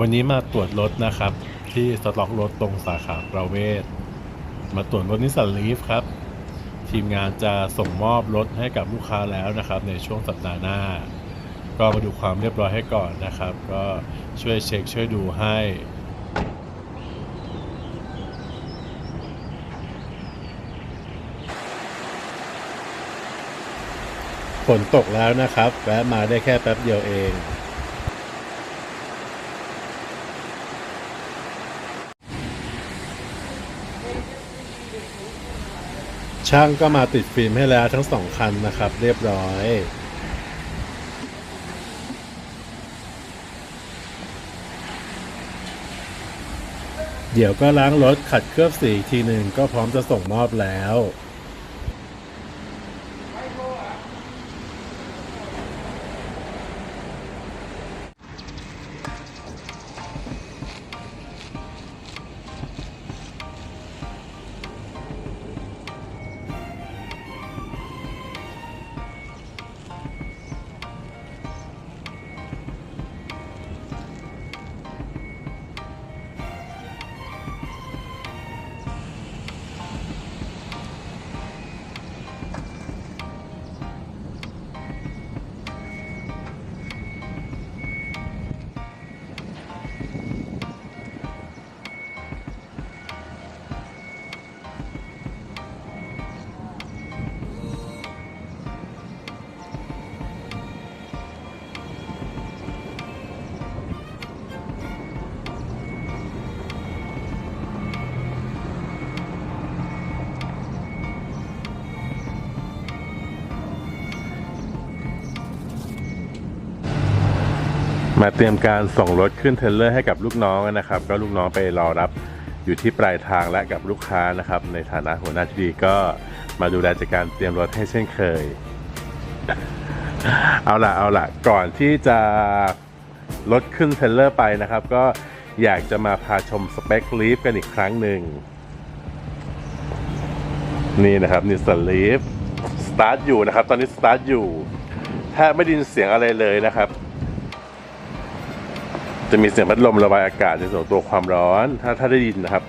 วันนี้มาตรวจรถนะครับ ที่สต็อกรถตรงสาขาประเวศ มาตรวจรถนิสสันลีฟครับ ทีมงานจะส่งมอบรถให้กับลูกค้าแล้วนะครับ ในช่วงสัปดาห์หน้า ก็มาดูความเรียบร้อยให้ก่อนนะครับ ก็ช่วยเช็คช่วยดูให้ฝนตกแล้วนะครับแวะมาได้แค่แป๊บเดียวเอง ช่างก็มาติดฟิล์มให้แล้วทั้งสองคันนะครับ เรียบร้อยเดี๋ยวก็ล้างรถขัดเคลือบสีทีหนึ่งก็พร้อมจะส่งมอบแล้ว มาเตรียมการส่งรถขึ้นเทรลเลอร์ให้กับลูกน้องนะครับ ก็ลูกน้องไปรอรับอยู่ที่ปลายทางและกับลูกค้านะครับ ในฐานะหัวหน้าที่ดีก็มาดูแลจัดการเตรียมรถให้เช่นเคย เอาล่ะเอาล่ะก่อนที่จะรถขึ้นเทรลเลอร์ไปนะครับ ก็อยากจะมาพาชมสเปคลีฟกันอีกครั้งหนึ่งนี่นะครับนิสสันลีฟสตาร์ทอยู่นะครับ ตอนนี้สตาร์ทอยู่แทบไม่ได้ยินเสียงอะไรเลยนะครับ จะมีเสียงพัดลมระบายอากาศในส่วนตัวความร้อน ถ้าถ้าได้ยินนะครับ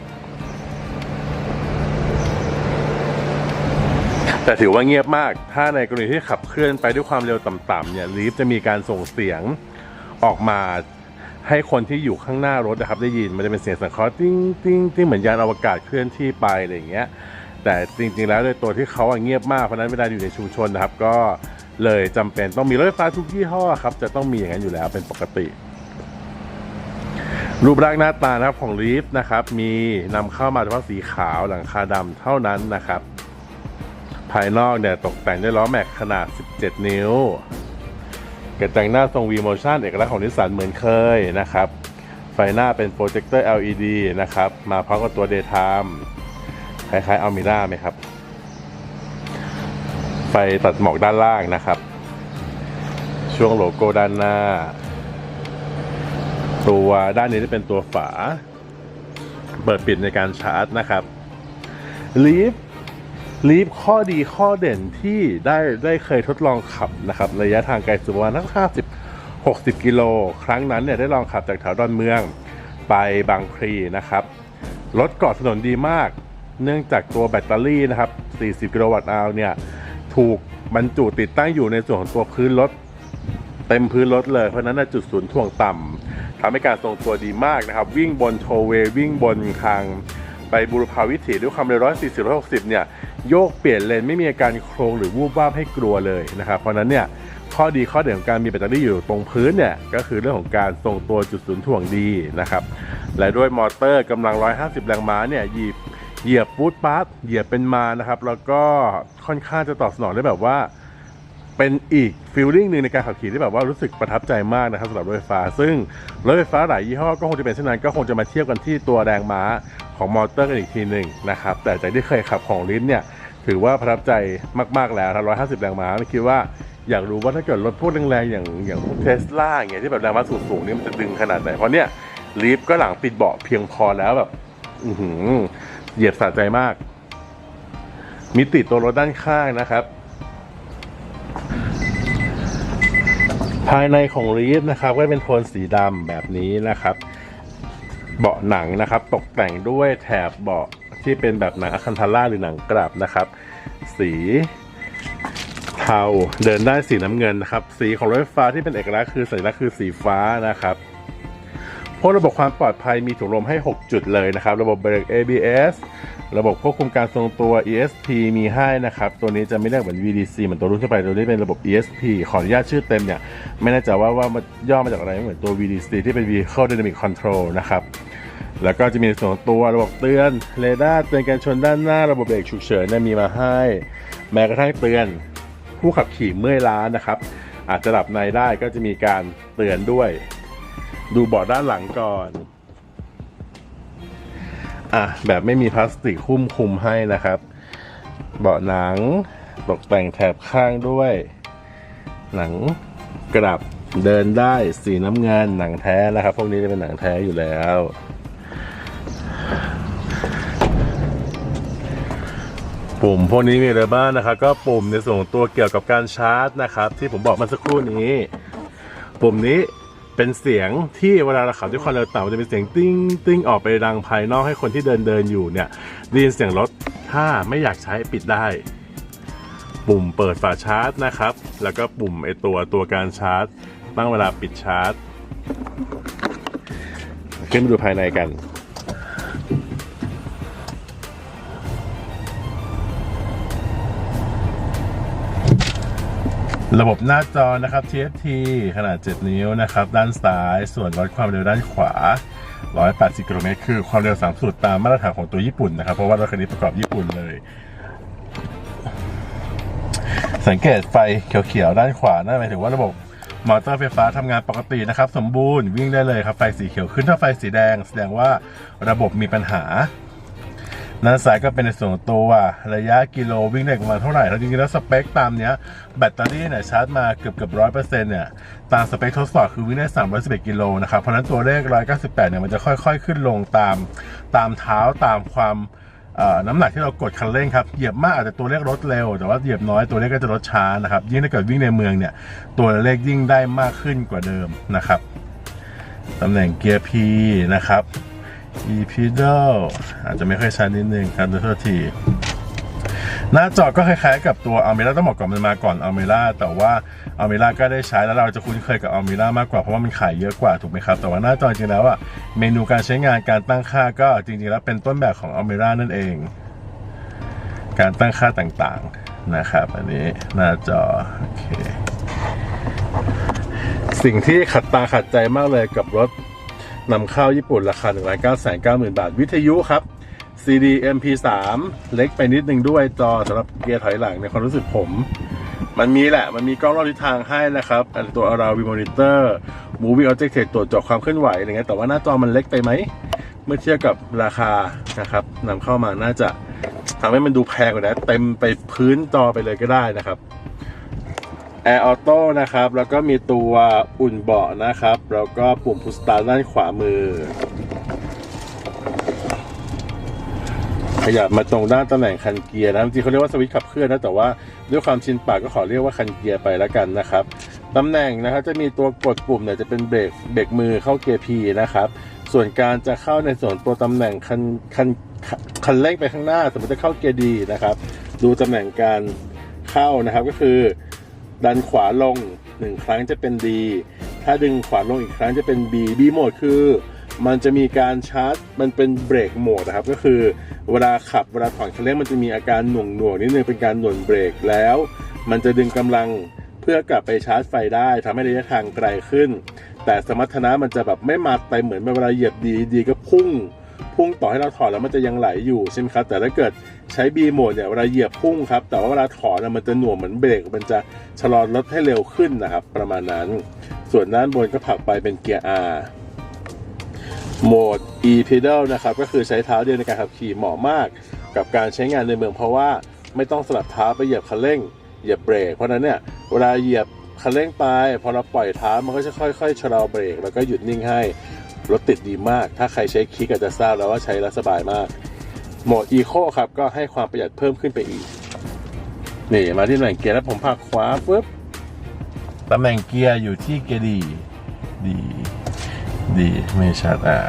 แต่ถือว่าเงียบมาก ถ้าในกรณีที่ขับเคลื่อนไปด้วยความเร็วต่ำๆเนี่ยลีฟจะมีการส่งเสียงออกมาให้คนที่อยู่ข้างหน้ารถนะครับ ได้ยินมันจะเป็นเสียงสังเคราะห์ติ้งติ้งติ้งเหมือนยานอวกาศเคลื่อนที่ไปอะไรอย่างเงี้ย แต่จริงๆแล้วโดยตัวที่เขาเงียบมากเพราะฉะนั้นเวลาอยู่ในชุมชนนะครับ ก็เลยจำเป็นต้องมีรถไฟฟ้าทุกยี่ห้อครับจะต้องมีอย่างนั้นอยู่แล้วเป็นปกติ รูปร่างหน้าตานะครับของลีฟนะครับ มีนำเข้ามาเฉพาะสีขาวหลังคาดำเท่านั้นนะครับ ภายนอกเนี่ยตกแต่งด้วยล้อแม็กขนาด 17 นิ้ว กระจังหน้าทรง V Motion เอกลักษณ์ของนิสสันเหมือนเคยนะครับ ไฟหน้าเป็นโปรเจคเตอร์ LED นะครับ มาพร้อมกับตัว Daytime คล้ายๆ Almira ไหมครับ ไฟตัดหมอกด้านล่างนะครับ ช่วงโลโก้ด้านหน้า ตัวด้านนี้จะเป็นตัวฝา เปิดปิดในการชาร์จนะครับลีฟลีฟข้อดีข้อเด่นที่ได้ได้เคยทดลองขับนะครับระยะทางไกลสุดประมาณห้าสิบหกสิบกิโล ครั้งนั้นเนี่ยได้ลองขับจากแถวดอนเมืองไปบางพลีนะครับรถเกาะถนนดีมาก เนื่องจากตัวแบตเตอรี่นะครับ 40 กิโลวัตต์อาวเนี่ยถูกบรรจุติดตั้งอยู่ในส่วนของตัวพื้นรถเต็มพื้นรถเลย เพราะนั้นจุดศูนย์ถ่วงต่ำ ทำให้การทรงตัวดีมากนะครับ วิ่งบนโทเววิ่งบนทางไปบูรพาวิถีด้วยความเร็ว 140 160 เนี่ย โยกเปลี่ยนเลนไม่มีอาการโครงหรือวูบวาบให้กลัวเลยนะครับ เพราะนั้นเนี่ย ข้อดีข้อเด่นของการมีแบตเตอรี่อยู่ตรงพื้นเนี่ย ก็คือเรื่องของการทรงตัวจุดศูนย์ถ่วงดีนะครับ และด้วยมอเตอร์กำลัง 150 แรงม้าเนี่ยหยิบเหยียบปูดปาร์ตเหยียบเป็นมานะครับ แล้วก็ค่อนข้างจะตอบสนองได้แบบว่า เป็นอีกฟีลลิ่งหนึ่งในการขับขี่ที่แบบว่ารู้สึกประทับใจมากนะครับสำหรับรถไฟฟ้า ซึ่งรถไฟฟ้าหลายยี่ห้อก็คงจะเป็นเช่นนั้นก็คงจะมาเทียบกันที่ตัวแรงม้าของมอเตอร์กันอีกทีหนึ่งนะครับแต่จากที่เคยขับของลิ้นเนี่ยถือว่าประทับใจมากๆแล้วร้อยห้าสิบแรงม้าคิดว่าอยากรู้ว่าถ้าเกิดรถพวกแรงๆอย่างอย่างเทสลาอย่างเงี้ยที่แบบแรงม้าสูงๆนี่มันจะดึงขนาดไหนเพราะเนี่ยลีฟก็หลังปิดเบาะเพียงพอแล้วแบบอือหือเหยียบสะใจมากมีติดตัวรถด้านข้างนะครับ ภายในของลีฟนะครับก็เป็นโทนสีดำแบบนี้นะครับ เบาะหนังนะครับ ตกแต่งด้วยแถบเบาะที่เป็นแบบหนังอะคันทาร่าหรือหนังกลับนะครับ สีเทาเดินได้สีน้ำเงินนะครับ สีของรถไฟฟ้าที่เป็นเอกลักษณ์คือสัญลักษณ์คือสีฟ้านะครับพวกระบบความปลอดภัยมีถุงลมให้ 6 จุดเลยนะครับ ระบบเบรก ABS ระบบควบคุมการทรงตัว ESP มีให้นะครับ ตัวนี้จะไม่ได้เหมือน VDC เหมือนตัวรุ่นทั่วไปตัวนี้เป็นระบบ ESP ขออนุญาตชื่อเต็มเนี่ย ไม่แน่ใจว่าว่ามันย่อมาจากอะไรไม่เหมือนตัว VDC ที่เป็น Vehicle Dynamic Control นะครับ แล้วก็จะมีส่วนตัวระบบเตือนเรดาร์เตือนการชนด้านหน้าระบบเบรกฉุกเฉินเนี่ยมีมาให้ แม้กระทั่งเตือนผู้ขับขี่เมื่อยล้านะครับ อาจจะหลับในได้ก็จะมีการเตือนด้วย ดูเบาะด้านหลังก่อน อะแบบไม่มีพลาสติกหุ้มคุมให้นะครับ เบาะหนังตกแต่งแถบข้างด้วย หนังกลับเดินได้สีน้ำเงินหนังแท้นะครับ พวกนี้จะเป็นหนังแท้อยู่แล้ว ปุ่มพวกนี้มีอะไรบ้างนะครับ ก็ปุ่มในส่วนตัวเกี่ยวกับการชาร์จนะครับ ที่ผมบอกมาสักครู่นี้ ปุ่มนี้ เป็นเสียงที่เวลาเราขับด้วยความเร็วต่ำมันจะเป็นเสียงติ้งติ้งออกไปดังภายนอกให้คนที่เดินเดินอยู่เนี่ยได้ยินเสียงรถถ้าไม่อยากใช้ปิดได้ ปุ่มเปิดฝาชาร์จนะครับ แล้วก็ปุ่มไอตัวตัวการชาร์จ ตั้งเวลาปิดชาร์จขึ้นมาดูภายในกัน ระบบหน้าจอนะครับ TFT ขนาด 7 นิ้วนะครับ ด้านซ้าย ส่วนวัดความเร็วด้านขวา 180 กิโลเมตรคือความเร็วสามสุดตามมาตรฐานของตัวญี่ปุ่นนะครับ เพราะว่ารถคันนี้ประกอบญี่ปุ่นเลย สังเกตไฟเขียวๆ ด้านขวานั่นหมายถึงว่าระบบมอเตอร์ไฟฟ้าทำงานปกตินะครับ สมบูรณ์วิ่งได้เลยครับ ไฟสีเขียวขึ้นถ้าไฟสีแดง แสดงว่าระบบมีปัญหา ด้นซ้ายก็เป็นในส่วนตัวระยะกิโลวิ่งได้ประมาณเท่าไหร่แล้วจริงๆแล้วสเปคตามเนี้ยแบตเตอรี่เนี่ยชาร์จมาเกือบเกือบร้อยเปอร์เซ็นต์เนี่ยตามสเปคทดสอบคือวิ่งได้สามร้อยสิบเอ็ดกิโลนะครับเพราะนั้นตัวเลขร้อยเก้าสิบแปดเนี่ยมันจะค่อย ๆ ขึ้นลงตามตามเท้าตามความน้ำหนักที่เรากดคันเร่งครับ เหยียบมากอาจจะตัวเลขลดเร็ว แต่ว่าเหยียบน้อยตัวเลขก็จะลดช้านะครับ ยิ่งถ้าเกิดวิ่งในเมืองเนี่ย ตัวเลขยิ่งได้มากขึ้นกว่าเดิมนะครับ ตำแหน่งเกียร์ P นะครับ e pedal อาจจะไม่ค่อยชัดนิดนึงครับโทษทีหน้าจอก็คล้ายๆกับตัว Almera ต้องบอกก่อนมันมาก่อน Almera แต่ว่า Almera ก็ได้ใช้แล้วเราจะคุ้นเคยกับ Almera มากกว่าเพราะว่ามันขายเยอะกว่าถูกไหมครับ แต่ว่าหน้าจอจริงๆแล้วอะเมนูการใช้งานการตั้งค่าก็จริงๆแล้วเป็นต้นแบบของ Almera นั่นเอง การตั้งค่าต่างๆนะครับ อันนี้หน้าจอโอเคสิ่งที่ขัดตาขัดใจมากเลยกับรถ นำเข้าญี่ปุ่นราคา 1 9 9 0 0 0 บาท วิทยุครับ CD MP3 เล็กไปนิดนึงด้วยจอสำหรับเกียร์ถอยหลังในความรู้สึกผม มันมีแหละ มันมีกล้องรอบทิศทางให้นะครับ ตัว Around View Monitor Moving Object ตรวจจับความเคลื่อนไหวอะไรเงี้ยแต่ว่าหน้าจอมันเล็กไปไหม เมื่อเทียบกับราคานะครับนำเข้ามาน่าจะทำให้มันดูแพงกว่านะเต็มไปพื้นจอไปเลยก็ได้นะครับ แอร์ออโต้นะครับ แล้วก็มีตัวอุ่นเบาะนะครับ แล้วก็ปุ่มพุชสตาร์ด้านขวามือ ขยับมาตรงด้านตำแหน่งคันเกียร์นะจริงเขาเรียกว่าสวิตช์ขับเคลื่อนนะ แต่ว่าด้วยความชินปากก็ขอเรียกว่าคันเกียร์ไปแล้วกันนะครับตำแหน่งนะครับจะมีตัวกดปุ่มเนี่ยจะเป็นเบรกเบรกมือเข้าเกียร์ P นะครับส่วนการจะเข้าในส่วนตัวตำแหน่งคันคันคันเร่งไปข้างหน้า สมมติจะเข้าเกียร์ดีนะครับ ดูตำแหน่งการเข้านะครับก็คือ ดันขวาลงหนึ่งครั้งจะเป็น D ถ้าดึงขวาลงอีกครั้งจะเป็น B B โหมดคือ มันจะมีการชาร์จ มันเป็นเบรกโหมดนะครับ ก็คือเวลาขับเวลาถอนคันเร่งมันจะมีอาการหน่วงหน่วงนิดนึงเป็นการหน่วงเบรกแล้ว มันจะดึงกำลังเพื่อกลับไปชาร์จไฟได้ทำให้ระยะทางไกลขึ้น แต่สมรรถนะมันจะแบบไม่มาเต็มเหมือนเวลาเหยียบดีดีก็พุ่งพุ่งต่อให้เราถอนแล้วมันจะยังไหลอยู่ใช่ไหมครับแต่ถ้าเกิด ใช้ B โหมดเนี่ยเวลาเหยียบพุ่งครับ แต่ว่าเวลาถอนมันจะหน่วงเหมือนเบรกมันจะชะลอรถให้เร็วขึ้นนะครับ ประมาณนั้น ส่วนด้านบนก็ผลักไปเป็นเกียร์ R โหมด E pedal นะครับ ก็คือใช้เท้าเดียวในการขับขี่เหมาะมาก กับการใช้งานในเมืองเพราะว่าไม่ต้องสลับเท้าไปเหยียบคันเร่งเหยียบเบรก เพราะนั้นเนี่ยเวลาเหยียบคันเร่งไป พอเราปล่อยเท้ามันก็จะค่อยๆชะลอเบรก แล้วก็หยุดนิ่งให้รถติดดีมาก ถ้าใครใช้คลิกอาจจะทราบแล้วว่าใช้แล้วสบายมาก โหมด Eco ครับก็ให้ความประหยัดเพิ่มขึ้นไปอีก นี่มาที่ตำแหน่งเกียร์แล้วผมผลักขวาปุ๊บตำแหน่งเกียร์อยู่ที่เกียร์ดีดี ดีไม่ชัดอ่า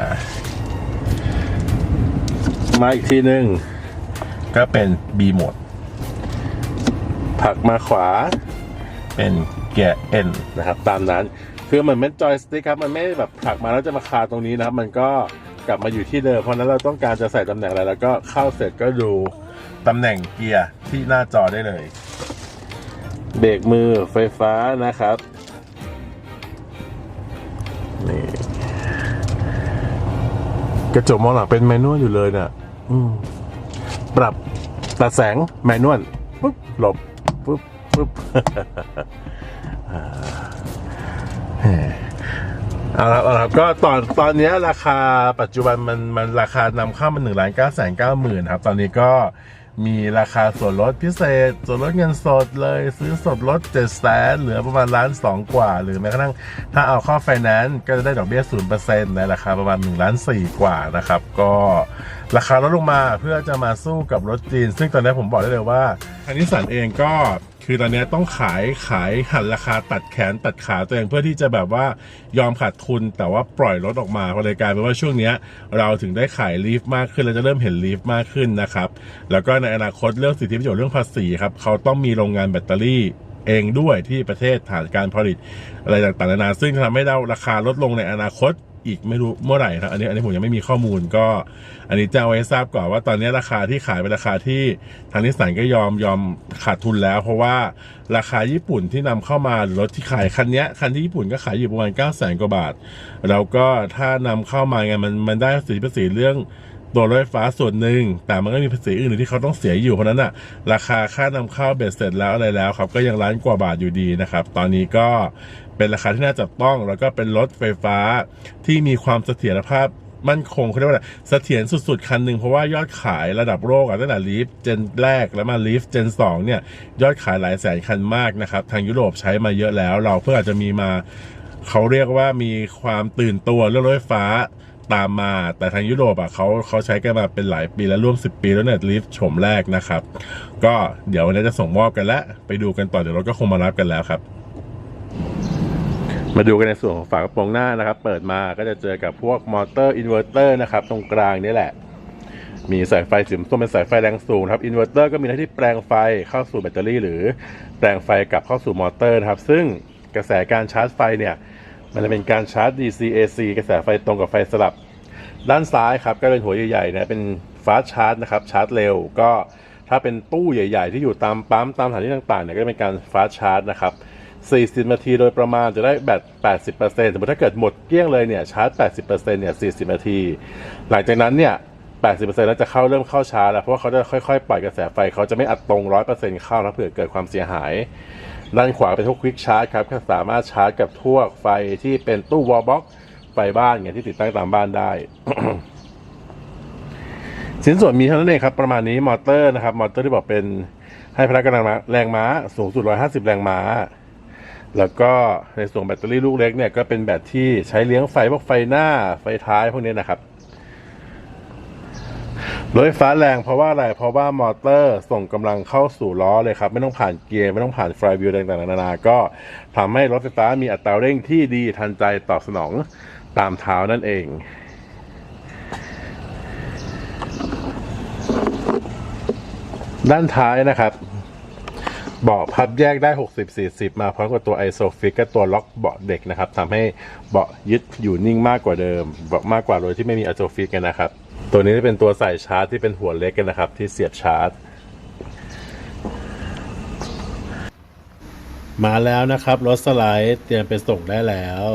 มาอีกทีหนึ่งก็เป็น B โหมดผลักมาขวา เป็นเกียร์ N นะครับ ตามนั้น คือมันเป็นจอยสติ๊กครับ มันไม่แบบผลักมาแล้วจะมาคาตรงนี้นะครับ มันก็ กลับมาอยู่ที่เดิมเพราะฉะนั้นเราต้องการจะใส่ตำแหน่งอะไรแล้วก็เข้าเสร็จก็ดูตำแหน่งเกียร์ที่หน้าจอได้เลย เบรกมือไฟฟ้านะครับนี่กระจกมองหลังเป็นแมนนวลอยู่เลยเนี่ยอืมปรับตัดแสงแมนนวลปุ๊บหลบปุ๊บปุ๊บอ่าแหม เอาละเอาละครับก็ตอนตอนนี้ราคาปัจจุบันมันมันราคานำเข้ามันหนึ่งล้านเก้าแสนเก้าหมื่นครับ ตอนนี้ก็มีราคาส่วนลดพิเศษ ส่วนลดเงินสดเลยซื้อสดลดเจ็ดแสนเหลือประมาณล้านสองกว่า หรือแม้กระทั่งถ้าเอาเข้าไฟแนนซ์ก็จะได้ดอกเบี้ยศูนย์เปอร์เซ็นต์ในราคาประมาณหนึ่งล้านสี่กว่านะครับ ก็ราคาลดลงมาเพื่อจะมาสู้กับรถจีน ซึ่งตอนนี้ผมบอกได้เลยว่าทางนิสสันเองก็ คือตอนนี้ต้องขายขายหันราคาตัดแขนตัดขาตัวเองเพื่อที่จะแบบว่ายอมขาดทุนแต่ว่าปล่อยรถออกมาก็เลยกลายเป็นว่าช่วงนี้เราถึงได้ขายลีฟมากขึ้นเราจะเริ่มเห็นลีฟมากขึ้นนะครับแล้วก็ในอนาคตเรื่องสิทธิประโยชน์เรื่องภาษีครับเขาต้องมีโรงงานแบตเตอรี่เองด้วยที่ประเทศฐานการผลิตอะไรต่างๆนานาซึ่งทำให้เราราคาลดลงในอนาคต อีกไม่รู้เมื่อไหร่ครับอันนี้อันนี้ผมยังไม่มีข้อมูลก็ อันนี้จะเอาไว้ให้ทราบก่อนว่าตอนนี้ราคาที่ขายเป็นราคาที่ทางนิสสันก็ยอมยอมขาดทุนแล้ว เพราะว่าราคาญี่ปุ่นที่นำเข้ามาหรือรถที่ขายคันนี้คันที่ญี่ปุ่นก็ขายอยู่ประมาณ9 0 0 0 0 0กว่าบาท แล้วก็ถ้านำเข้ามาไงมันมันได้สิทธิภาษีเรื่อง ตัวรถไฟฟ้าส่วนหนึ่ง แต่มันก็มีภาษีอื่นที่เขาต้องเสียอยู่เพราะนั้นอะราคาค่านำเข้าเบ็ดเสร็จแล้วอะไรแล้วครับ ก็ยังล้านกว่าบาทอยู่ดีนะครับ ตอนนี้ก็เป็นราคาที่น่าจับต้อง แล้วก็เป็นรถไฟฟ้าที่มีความเสถียรภาพมั่นคงเขาเรียกว่าเสถียรสุดๆ คันหนึ่งเพราะว่ายอดขายระดับโลกอะตั้งแต่ลีฟเจนแรกแล้วมาลีฟเจนสองเนี่ยยอดขายหลายแสนคันมากนะครับ ทางยุโรปใช้มาเยอะแล้ว เราเพิ่งอาจจะมีมา เขาเรียกว่ามีความตื่นตัวเรื่องรถไฟฟ้า ตามมา แต่ทางยุโรปอะเขาเขาใช้กันมาเป็นหลายปีแล้วร่วม 10 ปีแล้วเนี่ยลีฟโฉมแรกนะครับ ก็เดี๋ยววันนี้จะส่งมอบกันแล้ว ไปดูกันต่อเดี๋ยวรถก็คงมารับกันแล้วครับมาดูกันในส่วนของฝากระโปรงหน้านะครับ เปิดมาก็จะเจอกับพวกมอเตอร์อินเวอร์เตอร์นะครับ ตรงกลางนี่แหละ มีสายไฟสีส้มเป็นสายไฟแรงสูงครับอินเวอร์เตอร์ก็มีหน้าที่แปลงไฟเข้าสู่แบตเตอรี่ หรือแปลงไฟกลับเข้าสู่มอเตอร์นะครับ ซึ่งกระแสการชาร์จไฟเนี่ย มันจะเป็นการชาร์จ DC AC กระแสไฟตรงกับไฟสลับ ด้านซ้ายครับก็เป็นหัวใหญ่ๆนะเป็นฟาสชาร์จนะครับชาร์จเร็ว ก็ถ้าเป็นตู้ใหญ่ ๆ ที่อยู่ตามปั๊มตามสถานที่ต่างๆเนี่ยก็เป็นการฟาสชาร์จนะครับ40 นาทีโดยประมาณจะได้แบต80%สมมติถ้าเกิดหมดเกลี้ยงเลยเนี่ยชาร์จ 80%เนี่ย 40 นาที หลังจากนั้นเนี่ย 80%แล้วจะเข้าเริ่มเข้าชาร์จแล้วเพราะว่าเขาจะค่อยๆ ปล่อยกระแสไฟเขาจะไม่อัดตรง 100%เข้านะเผื่อเกิดความเสียหาย ด้านขวาเป็นพวกควิกชาร์จครับก็สามารถชาร์จกับพวไฟที่เป็นตู้วอลบ็อกไฟบ้านอย่างที่ติดตั้งตามบ้านได้ชิ้นส่วนมีเท่านั้นเองครับ ประมาณนี้มอเตอร์นะครับ มอเตอร์ที่บอกเป็นให้พละกำลังแรงม้าสูงสุด 150 แรงม้า แล้วก็ในส่วนแบตเตอรี่ลูกเล็กเนี่ยก็เป็นแบตที่ใช้เลี้ยงไฟพวกไฟหน้าไฟท้ายพวกนี้นะครับ รถไฟฟ้าแรงเพราะว่าอะไร เพราะว่ามอเตอร์ส่งกำลังเข้าสู่ล้อเลยครับ ไม่ต้องผ่านเกียร์ ไม่ต้องผ่านไฟวิวต่างๆนานา ก็ทำให้รถไฟฟ้ามีอัตราเร่งที่ดีทันใจตอบสนองตามเท้านั่นเอง ด้านท้ายนะครับเบาะพับแยกได้ 60-40 มาพร้อมกับตัวไอโซฟิกกับตัวล็อกเบาะเด็กนะครับทำให้เบาะยึดอยู่นิ่งมากกว่าเดิมเบาะมากกว่าโดยที่ไม่มีไอโซฟิกกันนะครับ ตัวนี้จะเป็นตัวใส่ชาร์จที่เป็นหัวเล็กกันนะครับ ที่เสียบชาร์จ มาแล้วนะครับรถสไลด์เตรียมไปส่งได้แล้ว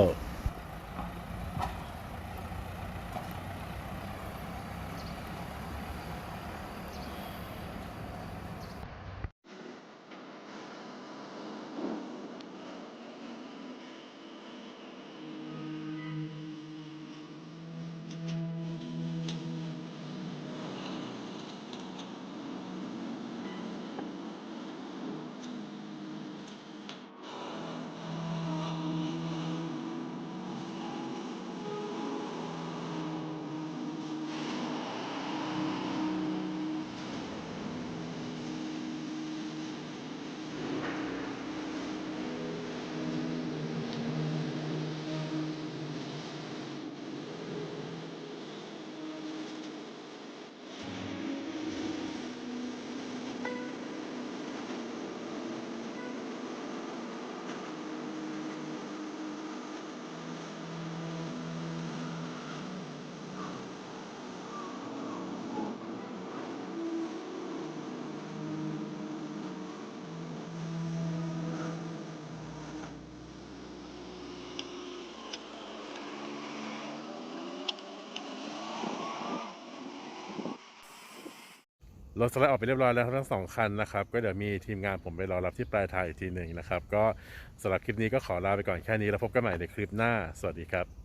รถสไลด์ออกไปเรียบร้อยแล้วทั้งสองคันนะครับก็เดี๋ยวมีทีมงานผมไปรอรับที่ปลายทางอีกทีหนึ่งนะครับ ก็สำหรับคลิปนี้ก็ขอลาไปก่อนแค่นี้แล้วพบกันใหม่ในคลิปหน้า สวัสดีครับ